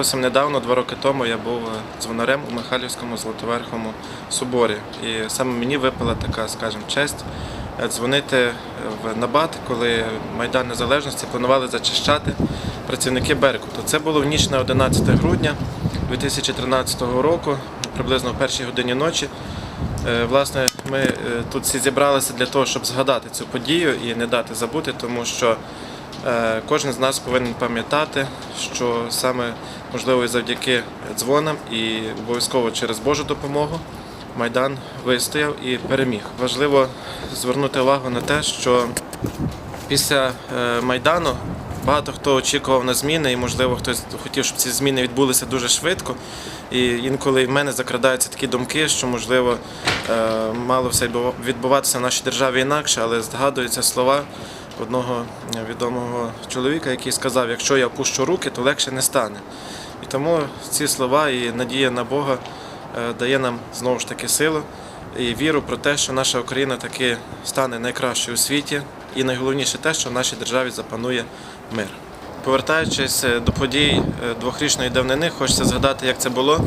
Зовсім недавно, два роки тому, я був е, дзвонарем у Михайлівському Золотоверховому соборі. І саме мені випала така, скажімо, честь е, дзвонити в Набат, коли Майдан Незалежності планували зачищати працівники Беркуту. Це було в ніч на 11 грудня 2013 року, приблизно в першій годині ночі. Е, Власне, ми е, тут всі зібралися для того, щоб згадати цю подію і не дати забути, тому що е, кожен з нас повинен пам'ятати, що саме можливо і завдяки дзвонам і обов'язково через Божу допомогу Майдан вистояв і переміг. Важливо звернути увагу на те, що після е, Майдану багато хто очікував на зміни, і можливо хтось хотів, щоб ці зміни відбулися дуже швидко. І інколи в мене закрадаються такі думки, що можливо е, мало все відбуватися в нашій державі інакше, але згадуються слова одного відомого чоловіка, який сказав: якщо я опущу руки, то легше не стане. І тому ці слова і надія на Бога е, дає нам знову ж таки силу і віру про те, що наша Україна таки стане найкращою у світі, і найголовніше те, що в нашій державі запанує мир. Повертаючись е, до подій е, двохрічної давнини, хочеться згадати, як це було.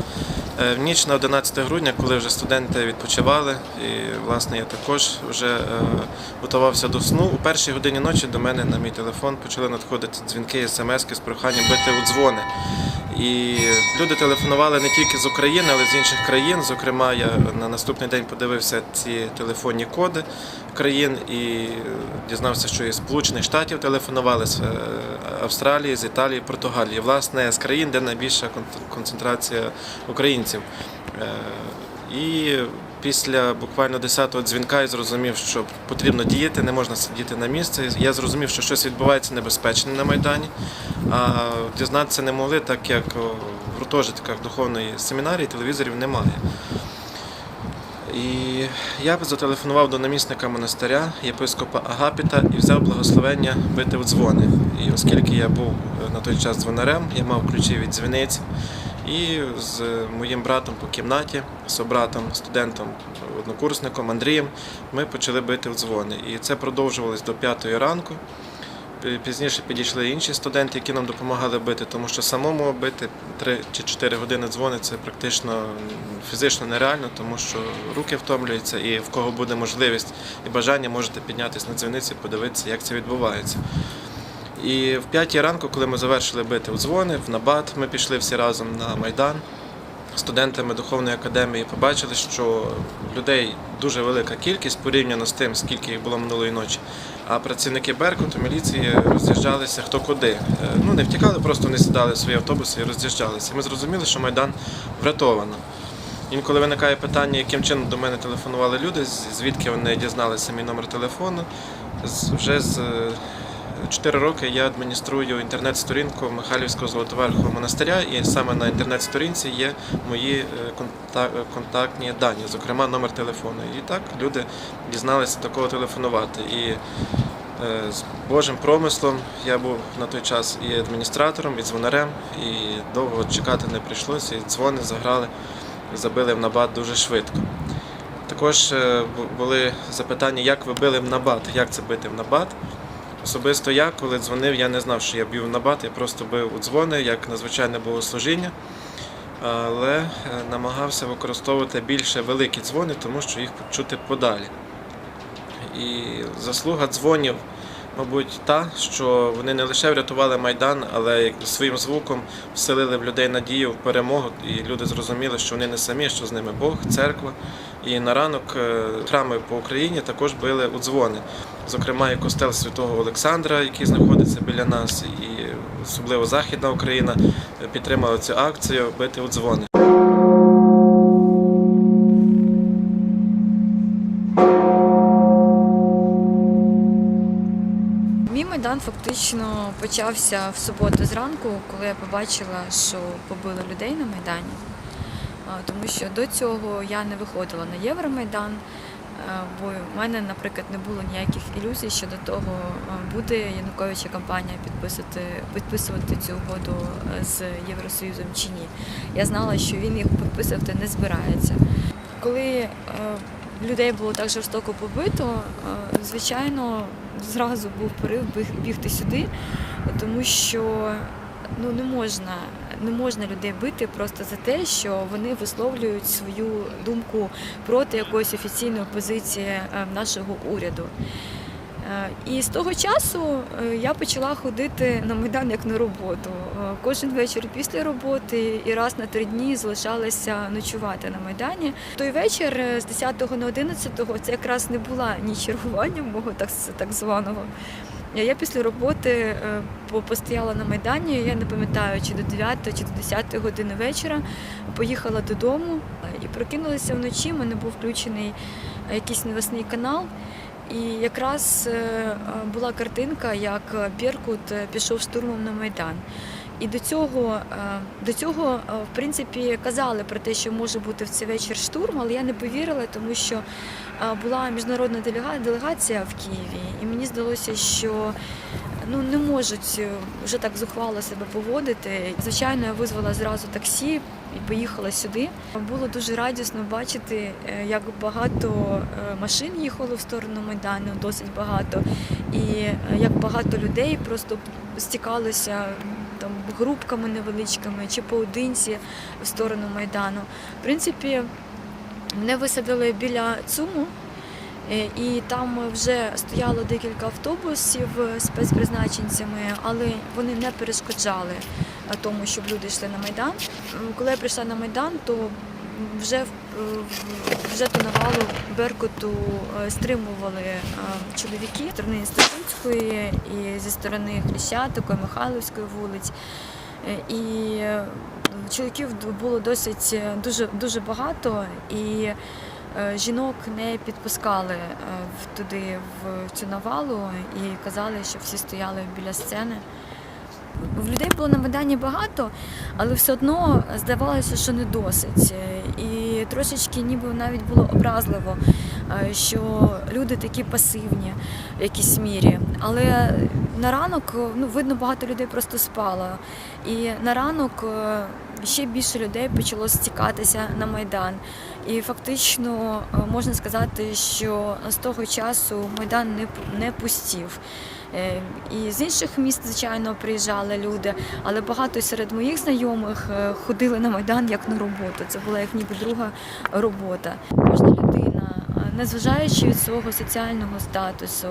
В ніч на 11 грудня, коли вже студенти відпочивали, і власне я також вже готувався до сну. У першій годині ночі до мене на мій телефон почали надходити дзвінки смски з проханням бити у дзвони. І люди телефонували не тільки з України, але й з інших країн. Зокрема, я на наступний день подивився ці телефонні коди країн і дізнався, що із Сполучених Штатів телефонували з е, Австралії, з Італії, Португалії. Власне, з країн, де найбільша кон- концентрація українців. Е, І після буквально 10-го дзвінка я зрозумів, що потрібно діяти, не можна сидіти на місці. Я зрозумів, що щось відбувається небезпечне на Майдані. А дізнатися не могли, так як в гуртожитках духовної семінарії телевізорів немає. І я зателефонував до намісника монастиря, єпископа Агапіта, і взяв благословення бити в дзвони. І оскільки я був е, на той час дзвонарем, я мав ключі від дзвіниць. І з моїм братом по кімнаті, собратом, студентом, однокурсником Андрієм, ми почали бити в дзвони. І це продовжувалось до п'ятої ранку. Пізніше підійшли інші студенти, які нам допомагали бити, тому що самому бити 3 чи 4 години дзвони це практично фізично нереально, тому що руки втомлюються, і в кого буде можливість і бажання, можете піднятися на дзвіниці, подивитися, як це відбувається. І в п'ятій ранку, коли ми завершили бити в дзвони, в набат, ми пішли всі разом на Майдан. Студентами духовної академії побачили, що людей дуже велика кількість порівняно з тим, скільки їх було минулої ночі. А працівники Беркуту, міліції роз'їжджалися хто куди. Е, Ну не втікали, просто вони сідали в свої автобуси і роз'їжджалися. Ми зрозуміли, що Майдан врятовано. Інколи виникає питання, яким чином до мене телефонували люди, звідки вони дізналися мій номер телефону. Вже з е, 4 роки я адмініструю інтернет-сторінку Михайлівського Золотоверхового монастиря, і саме на інтернет-сторінці є мої е, е, контактні дані, зокрема номер телефону. І так люди дізналися такого телефонувати. І е, з Божим промислом я був на той час і адміністратором, і дзвонарем, і довго чекати не прийшлося, і дзвони заграли, забили в набат дуже швидко. Також були запитання, як ви били в набат, як це бити в набат. Особисто я, коли дзвонив, я не знав, що я б'ю на бат, я просто бив у дзвони, як надзвичайне богослужіння, але е, намагався використовувати більше великі дзвони, тому що їх почути подалі. І заслуга дзвонів, мабуть, та, що вони не лише врятували Майдан, але своїм звуком вселили в людей надію в перемогу, і люди зрозуміли, що вони не самі, що з ними Бог, церква. І на ранок е, храми по Україні також били у дзвони. Зокрема, і костел святого Олександра, який знаходиться біля нас, і особливо Західна Україна е, підтримала цю акцію бити у дзвони. Майдан фактично почався в суботу зранку, коли я побачила, що побили людей на майдані. Тому що до цього я не виходила на Євромайдан, бо в мене, наприклад, не було ніяких ілюзій щодо того, буде Януковича кампанія підписувати, підписувати цю угоду е, з Євросоюзом чи ні. Я знала, що він їх підписувати не збирається. Коли е, людей було так жорстоко побито, е, звичайно, зразу був порив біг- бігти сюди, тому що ну, не можна не можна людей бити просто за те, що вони висловлюють свою думку проти якоїсь офіційної позиції е, нашого уряду. Е, І з того часу е, я почала ходити на майдан як на роботу. Е, Кожен вечір після роботи і раз на три дні залишалася ночувати на майдані. Той вечір з 10 на 11 це якраз не була ні чергування мого так, так званого. Я після роботи постояла на майдані. Я не пам'ятаю, чи до 9 чи до 10 години вечора поїхала додому і прокинулася вночі. У мене був включений якийсь новосний канал. І якраз е, була картинка, як Біркут е, пішов штурмом на Майдан. І до цього, е, до цього, в принципі, казали про те, що може бути в цей вечір штурм, але я не повірила, тому що була міжнародна делегація в Києві, і мені здалося, що ну не можуть е, вже так зухвало себе поводити. Звичайно, я визвала зразу таксі і поїхала сюди. Було дуже радісно бачити, е, як багато е, машин їхало в сторону майдану, досить багато, і як багато людей просто стікалося там групками невеличкими чи поодинці в сторону майдану. В принципі, мене висадили біля ЦУМу. Е, І там вже стояло декілька автобусів з спецпризначенцями, але вони не перешкоджали е, тому, щоб люди йшли на майдан. Коли я прийшла на майдан, то вже вже ту навалу Беркуту е, стримували е, чоловіки зі сторони Інститутської і зі сторони Хрещатикої, Михайловської вулиць. Е, І е, чоловіків було досить е, дуже дуже багато і. Е, Жінок не підпускали е, туди в цю навалу і казали, що всі стояли біля сцени. В людей було на Майдані багато, але все одно здавалося, що не досить. Е, І трошечки ніби навіть було образливо, що люди такі пасивні в якійсь мірі. Але на ранок ну, видно, багато людей просто спало. І на ранок ще більше людей почало стікатися на Майдан. І фактично е, можна сказати, що з того часу Майдан не, не пустів. Е, І з інших міст, звичайно, приїжджали люди, але багато серед моїх знайомих е, ходили на Майдан як на роботу. Це була як ніби друга робота. Кожна людина, незважаючи від свого соціального статусу,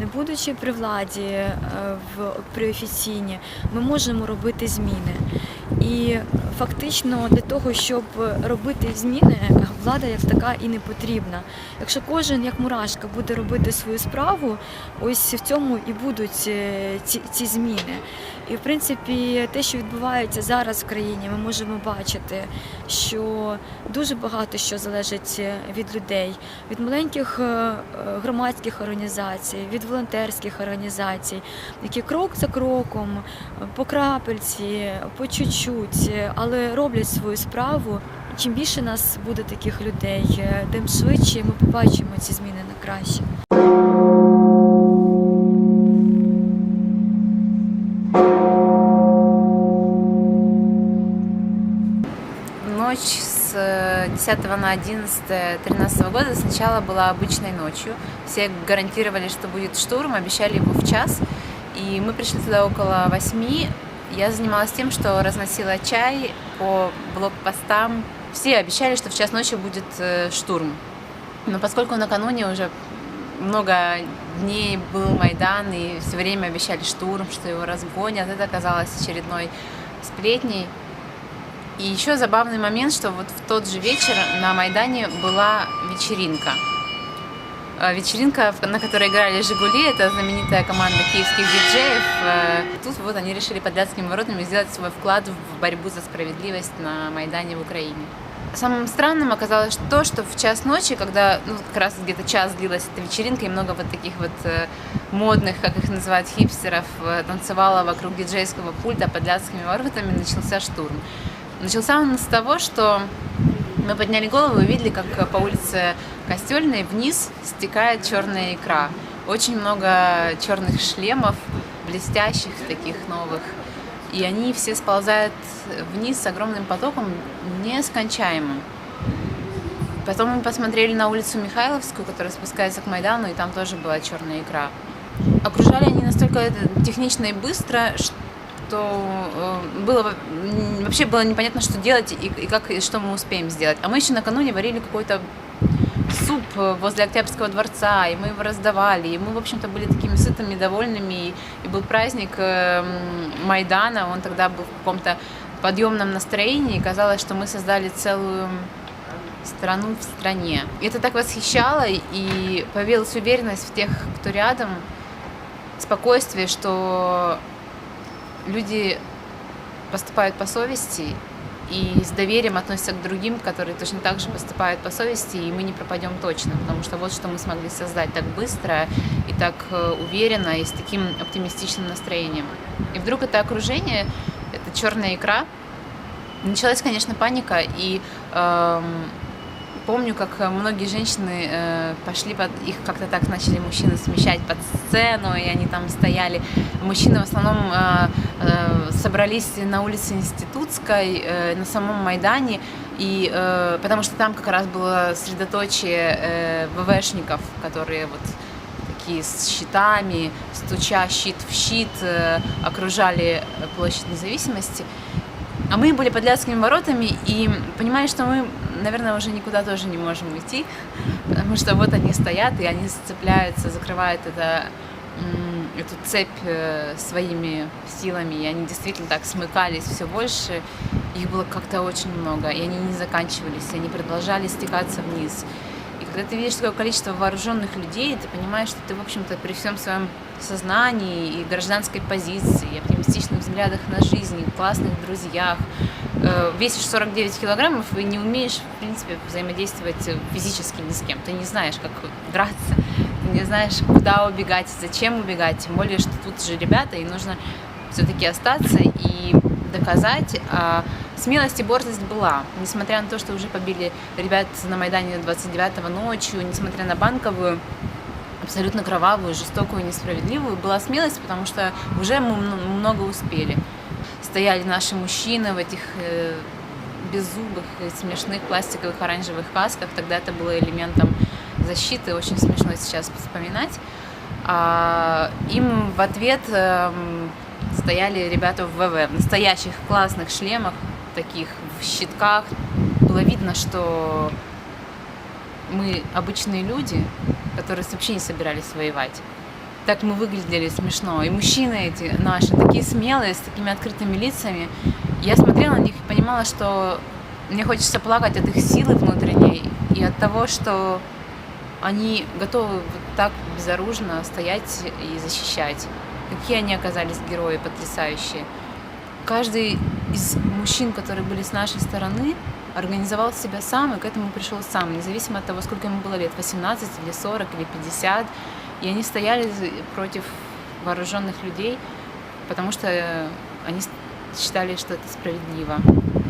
не будучи при владі в при офіційні, ми можемо робити зміни. І фактично для того, щоб робити зміни, влада як така і не потрібна. Якщо кожен як мурашка буде робити свою справу, ось в цьому і будуть е, ці, ці зміни. І в принципі, те, що відбувається зараз в країні, ми можемо бачити, що дуже багато що залежить е, від людей, від маленьких е, громадських організацій, від волонтерських організацій, які крок за кроком, по крапельці, по чуть-чуть, але роблять свою справу. Чим більше нас буде таких людей, е, тим швидше ми побачимо ці зміни на краще. Ночь с э, 10 на 11 13 года сначала была обычной ночью. Все гарантировали, что будет штурм, обещали его в час. И мы пришли туда около 8. Я занималась тем, что разносила чай по блокпостам. Все обещали, что в час ночи будет э, штурм. Но поскольку накануне уже много дней был Майдан, и все время обещали штурм, что его разгонят, это оказалось очередной сплетней. И еще забавный момент, что вот в тот же вечер на Майдане была вечеринка. Э, Вечеринка, на которой играли «Жигули», это знаменитая команда киевских диджеев. Э, Тут вот они решили под Вятскими воротами сделать свой вклад в борьбу за справедливость на Майдане в Украине. Самым странным оказалось то, что в час ночи, когда ну, как раз где-то час длилась эта вечеринка, и много вот таких вот э, модных, как их называют, хипстеров, танцевало вокруг диджейского пульта под Вятскими воротами, начался штурм. Начался он с того, что мы подняли голову и увидели, как по улице Костельной вниз стекает черная икра. Очень много черных шлемов, блестящих таких новых. И они все сползают вниз с огромным потоком, нескончаемым. Потом мы посмотрели на улицу Михайловскую, которая спускается к Майдану, и там тоже была черная икра. Окружали они настолько это технично и быстро, ш- что э, было вообще было непонятно, что делать и, и как и что мы успеем сделать. А мы еще накануне варили какой-то суп э, возле Октябрьского дворца, и мы его раздавали, и мы, в общем-то, были такими сытыми, довольными, и, и был праздник э, Майдана, он тогда был в каком-то подъемном настроении, и казалось, что мы создали целую страну в стране. И это так восхищало, и появилась уверенность в тех, кто рядом, спокойствие, что люди поступают по совести и с доверием относятся к другим, которые точно так же поступают по совести, и мы не пропадем точно, потому что вот что мы смогли создать так быстро и так э, уверенно и с таким оптимистичным настроением. И вдруг это окружение, это черная икра, началась, конечно, паника, и эм, помню, как э, многие женщины э, пошли под их как-то так начали мужчины смещать под сцену, и они там стояли. Мужчины в основном э, э, собрались на улице Институтской, э, на самом Майдане, и э, потому что там как раз было средоточие э, ВВшников, которые вот такие с щитами, стуча щит в щит, э, окружали площадь независимости. А мы были под Ляцкими воротами и понимали, что мы, наверное, уже никуда тоже не можем уйти, потому что вот они стоят, и они сцепляются, закрывают это, м, эту цепь э, своими силами, и они действительно так смыкались все больше. Их было как-то очень много, и они не заканчивались, и они продолжали стекаться вниз. Когда ты видишь такое количество вооруженных людей, ты понимаешь, что ты, в общем-то, при всем своем сознании и гражданской позиции, оптимистичных взглядах на жизнь, классных друзьях, э, весишь 49 килограммов и не умеешь, в принципе, взаимодействовать физически ни с кем. Ты не знаешь, как драться, ты не знаешь, куда убегать, зачем убегать. Тем более, что тут же ребята, и нужно все-таки остаться и доказать. А смелость и борзость была. Несмотря на то, что уже побили ребят на Майдане 29-го ночью, несмотря на банковую, абсолютно кровавую, жестокую, несправедливую, была смелость, потому что уже мы мно- много успели. Стояли наши мужчины в этих э, беззубых, и смешных пластиковых оранжевых касках. Тогда это было элементом защиты, очень смешно сейчас вспоминать. А им в ответ эм, стояли ребята в ВВ, в настоящих классных шлемах, таких в щитках. Было видно, что мы обычные люди, которые вообще не собирались воевать. Так мы выглядели смешно. И мужчины эти наши, такие смелые, с такими открытыми лицами. Я смотрела на них и понимала, что мне хочется плакать от их силы внутренней и от того, что они готовы вот так безоружно стоять и защищать. Какие они оказались герои потрясающие. Каждый из мужчин, которые были с нашей стороны, организовал себя сам и к этому пришел сам, независимо от того, сколько ему было лет, 18 или 40 или 50. И они стояли за- против вооруженных людей, потому что э, они с- считали, что это справедливо.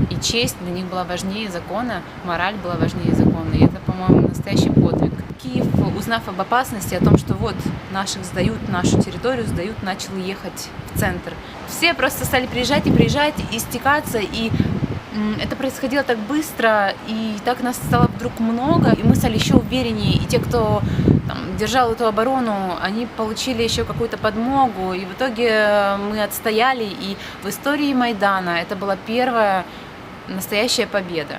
И честь для них была важнее закона, мораль была важнее закона. И это, по-моему, настоящий подвиг. Киев, узнав об опасности, о том, что вот наших сдают, нашу территорию сдают, начал ехать в центр. Все просто стали приезжать и приезжать, и стекаться, и это происходило так быстро, и так нас стало вдруг много, и мы стали еще увереннее, и те, кто там, держал эту оборону, они получили еще какую-то подмогу, и в итоге э, мы отстояли, и в истории Майдана это была первая настоящая победа.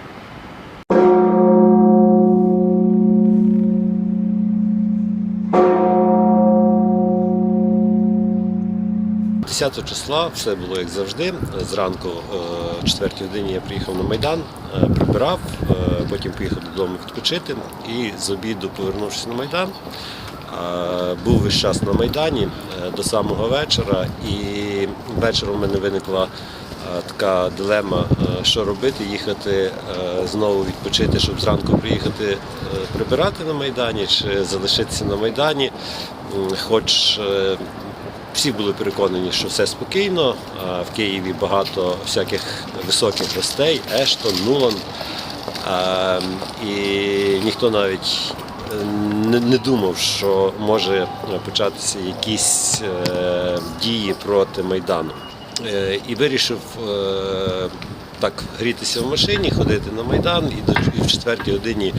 10 числа все було як завжди. Зранку, о 4 годині я приїхав на Майдан, е, прибирав, е, потім поїхав додому відпочити і з обіду, повернувшись на Майдан, е, був весь час на Майдані е, до самого вечора. І ввечері в мене виникла е, така дилема, е, що робити, їхати е, знову відпочити, щоб зранку приїхати е, прибирати на Майдані, чи залишитися на Майдані. Хоч е, всі були переконані, що все спокійно. В Києві багато всяких високих гостей, Ештон, Нулан. І ніхто навіть е, не, думав, що може початися якісь е, дії проти Майдану. Е, І вирішив так грітися в машині, ходити на Майдан і в четвертій годині,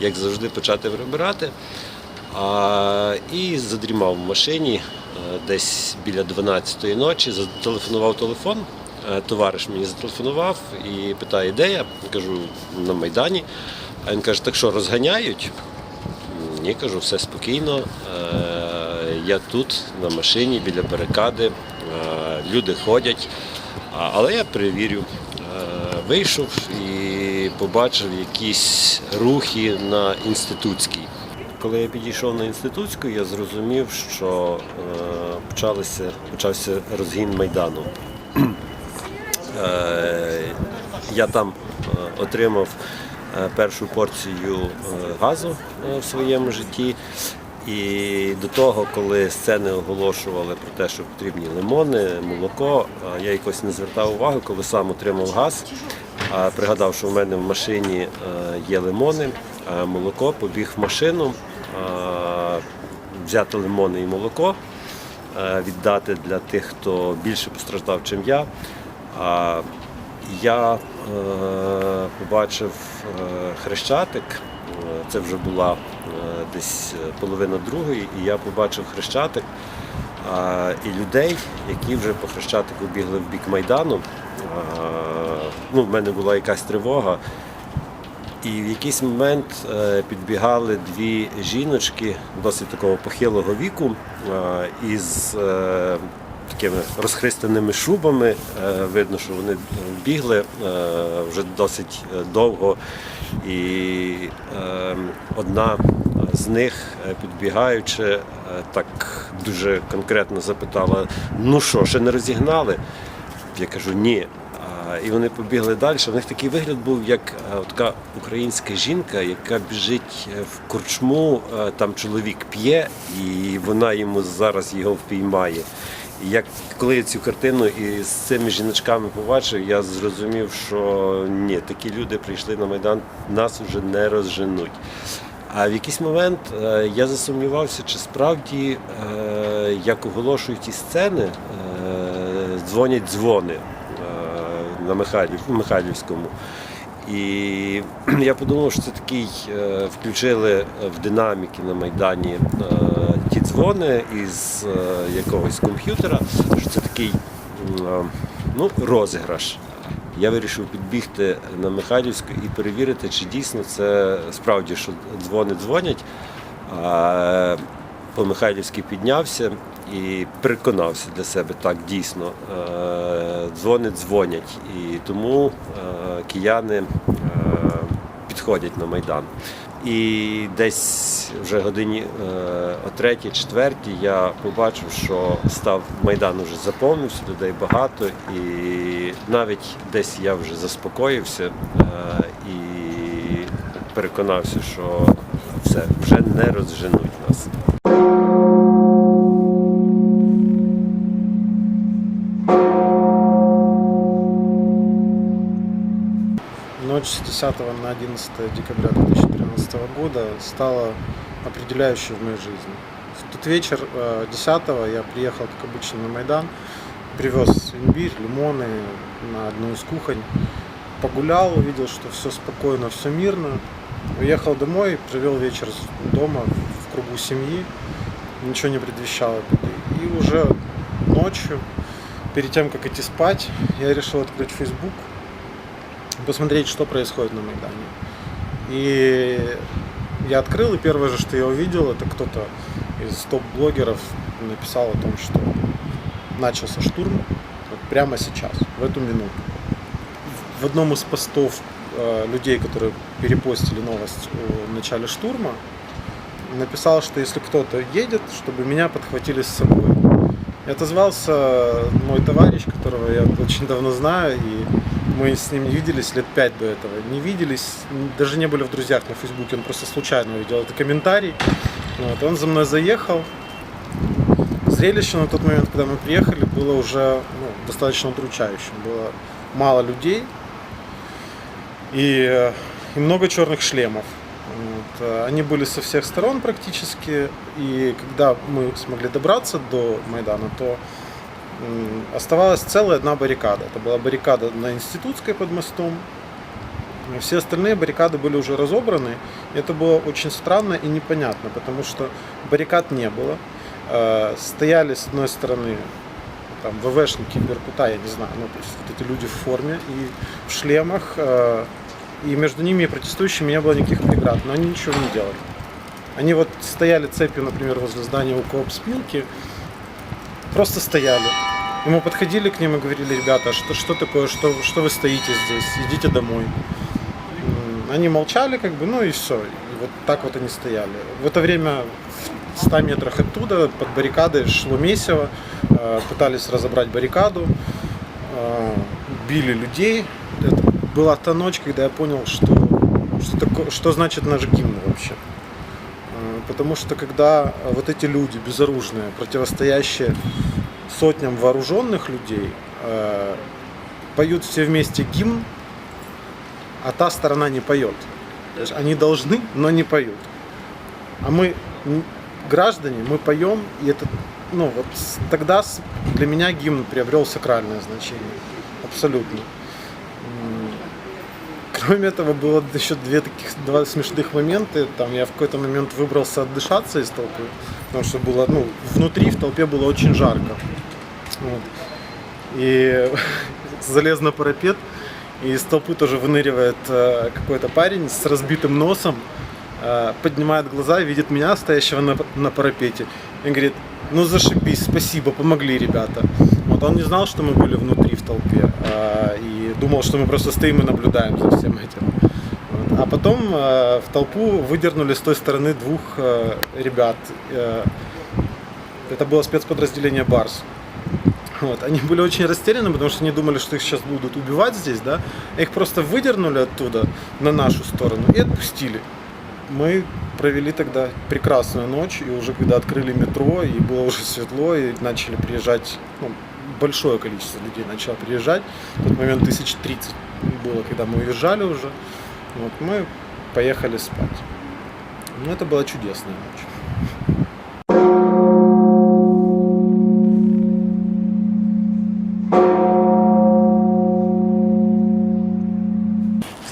як завжди, почати прибирати. А, і задрімав в машині е, десь біля 12-ї ночі. Зателефонував телефон. Е, Товариш мені зателефонував і питає, де я? Кажу, на Майдані. А він каже, так що розганяють? Ні, кажу, все спокійно. Е, Я тут на машині біля барикади. Люди ходять. Але я перевірю. Вийшов і побачив якісь рухи на інститутській. Коли я підійшов на інститутську, я зрозумів, що е, почалися, почався розгін майдану. Е, Я там е, отримав першу порцію газу в своєму житті. І до того, коли сцени оголошували про те, що потрібні лимони, молоко, я якось не звертав уваги, коли сам отримав газ. Пригадав, що в мене в машині є лимони, а молоко, побіг в машину, взяти лимони і молоко, е, віддати для тих, хто більше постраждав, чим я. Я е, побачив е, хрещатик. Це вже була десь половина другої, і я побачив хрещатик і людей, які вже по хрещатику бігли в бік Майдану. Ну, в мене була якась тривога. І в якийсь момент е, підбігали дві жіночки досить такого похилого віку е, із е, такими розхристаними шубами. Видно, що вони бігли вже досить довго. І е, одна з них, підбігаючи, так дуже конкретно запитала: ну що, ще не розігнали? Я кажу, ні. І вони побігли далі. У них такий вигляд був, як е, така українська жінка, яка біжить е, в корчму, е, там чоловік п'є, і вона йому зараз його впіймає. І як коли я цю картину із цими жіночками побачив, я зрозумів, що ні, такі люди прийшли на Майдан, нас вже не розженуть. А в якийсь момент я засумнівався, чи справді, як оголошують ті сцени, дзвонять дзвони на Михайлів, Михайлівському. І я подумав, що це такий е, включили в динаміки на Майдані е, ті дзвони із е, якогось комп'ютера, що це такий ну, розіграш. Я вирішив підбігти на Михайлівську і перевірити, чи дійсно це справді, що дзвони дзвонять. По Михайлівській піднявся і переконався для себе так дійсно. е, Дзвони дзвонять. І тому е, кияни е, підходять на Майдан. І десь вже годині о третій, четвертій я побачив, що став Майдан уже заповнився, людей багато, і навіть десь я вже заспокоївся і переконався, що все, вже не розженуть Ночь с 10 на 11 декабря 2013 года стала определяющей в моей жизни. В тот вечер э, 10 я приехал, как обычно, на Майдан, привез имбирь, лимоны на одну из кухонь, погулял, увидел, что все спокойно, все мирно. Уехал домой, провел вечер дома в кругу семьи, ничего не предвещало. И уже ночью, перед тем, как идти спать, я решил открыть Facebook посмотреть, что происходит на Майдане. И я открыл, и первое же, что я увидел, это кто-то из топ-блогеров написал о том, что начался штурм вот прямо сейчас, в эту минуту. В одном из постов э, людей, которые перепостили новость о начале штурма, написал, что если кто-то едет, чтобы меня подхватили с собой. И отозвался мой товарищ, которого я очень давно знаю, и мы с ним не виделись лет пять до этого. Не виделись, даже не были в друзьях на Фейсбуке, он просто случайно увидел это комментарий. Вот, он за мной заехал. Зрелище на тот момент, когда мы приехали, было уже ну, достаточно удручающим. Было мало людей и, и много черных шлемов. Вот, Они были со всех сторон практически, и когда мы смогли добраться до Майдана, то оставалась целая одна баррикада. Это была баррикада на Институтской под мостом, Все остальные баррикады были уже разобраны. Это было очень странно и непонятно, потому что баррикад не было. Э, Стояли с одной стороны там ВВшники Беркута, я не знаю, ну, то есть вот эти люди в форме и в шлемах, э, и между ними и протестующими не было никаких преград, но они ничего не делали. Они вот стояли цепью, например, возле здания УКОП Спилки, просто стояли. И мы подходили к ним и говорили, ребята, что, что такое, что, что вы стоите здесь, идите домой. Они молчали, как бы, ну и все. И вот так вот они стояли. В это время в 100 метрах оттуда под баррикадой шло месиво, э, пытались разобрать баррикаду, э, били людей. Это была та ночь, когда я понял, что, что, такое, что значит наш гимн вообще. Э, Потому что когда вот эти люди безоружные, противостоящие сотням вооруженных людей, э, поют все вместе гимн, а та сторона не поет. Они должны, но не поют. А мы граждане, мы поем, и это, ну вот тогда для меня гимн приобрел сакральное значение. Абсолютно. Кроме этого, было еще две таких два смешных момента. Там я в какой-то момент выбрался отдышаться из толпы, потому что было, ну, внутри в толпе было очень жарко. Вот. И залез на парапет, и из толпы тоже выныривает э, какой-то парень с разбитым носом, э, поднимает глаза, видит меня, стоящего на, на парапете, и говорит, ну зашибись, спасибо, помогли ребята. Он не знал, что мы были внутри в толпе, э, и думал, что мы просто стоим и наблюдаем за всем этим. А потом э, в толпу выдернули с той стороны двух э, ребят. Э, это было спецподразделение Барс. Вот. Они были очень растеряны, потому что они думали, что их сейчас будут убивать здесь, да. Их просто выдернули оттуда на нашу сторону и отпустили. Мы провели тогда прекрасную ночь, и уже когда открыли метро, и было уже светло, и начали приезжать, ну, большое количество людей начало приезжать. В тот момент тысяч тридцать было, когда мы уезжали уже. Вот, мы поехали спать. Ну, это была чудесная ночь.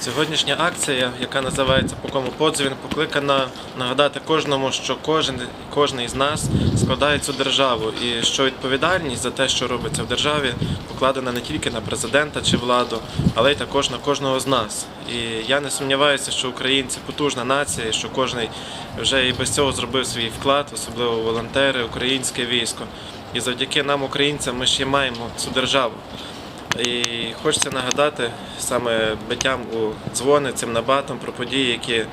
Сьогоднішня акція, яка називається По кому подзвін, покликана нагадати кожному, що кожен, кожен із нас складає цю державу, і що відповідальність за те, що робиться в державі, покладена не тільки на президента чи владу, але й також на кожного з нас. І я не сумніваюся, що українці потужна нація, що кожен вже і без цього зробив свій вклад, особливо волонтери, українське військо. І завдяки нам, українцям, ми ще маємо цю державу. І хочеться нагадати саме биттям у дзвони цим набатом про події, які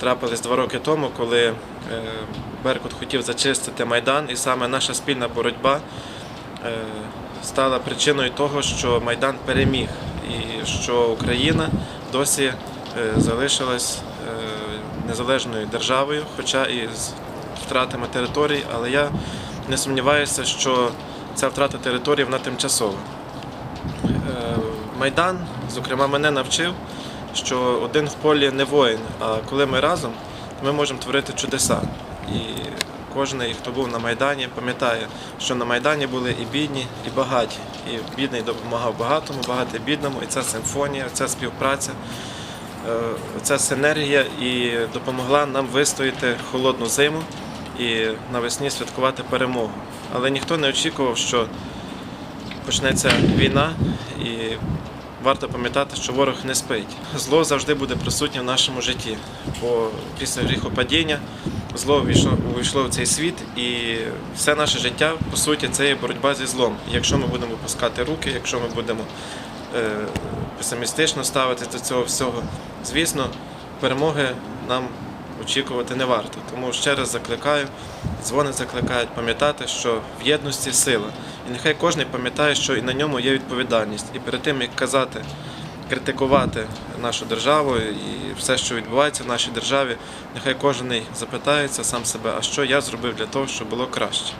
трапились два роки тому, коли е, Беркут хотів зачистити Майдан, і саме наша спільна боротьба е, стала причиною того, що Майдан переміг, і що Україна досі е, залишилась незалежною державою, хоча і з втратами територій, але я не сумніваюся, що ця втрата території вона тимчасова. Майдан, зокрема, мене навчив, що один в полі не воїн, а коли ми разом, то ми можемо творити чудеса. І кожен, хто був на Майдані, пам'ятає, що на Майдані були і бідні, і багаті. І бідний допомагав багатому, багатий бідному, і ця симфонія, ця співпраця, е, ця синергія і допомогла нам вистояти холодну зиму і навесні святкувати перемогу. Але ніхто не очікував, що почнеться війна, і варто пам'ятати, що ворог не спить. Зло завжди буде присутнє в нашому житті. Бо після гріхопадіння зло увійшло, в цей світ, і все наше життя, по суті, це є боротьба зі злом. Якщо ми будемо пускати руки, якщо ми будемо е, песимістично ставитися до цього всього, звісно, перемоги нам очікувати не варто. Тому ще раз закликаю, дзвони закликають пам'ятати, що в єдності сила. Нехай кожен пам'ятає, що і на ньому є відповідальність. І перед тим, як казати, критикувати нашу державу і все, що відбувається в нашій державі, нехай кожен запитається сам себе, а що я зробив для того, щоб було краще.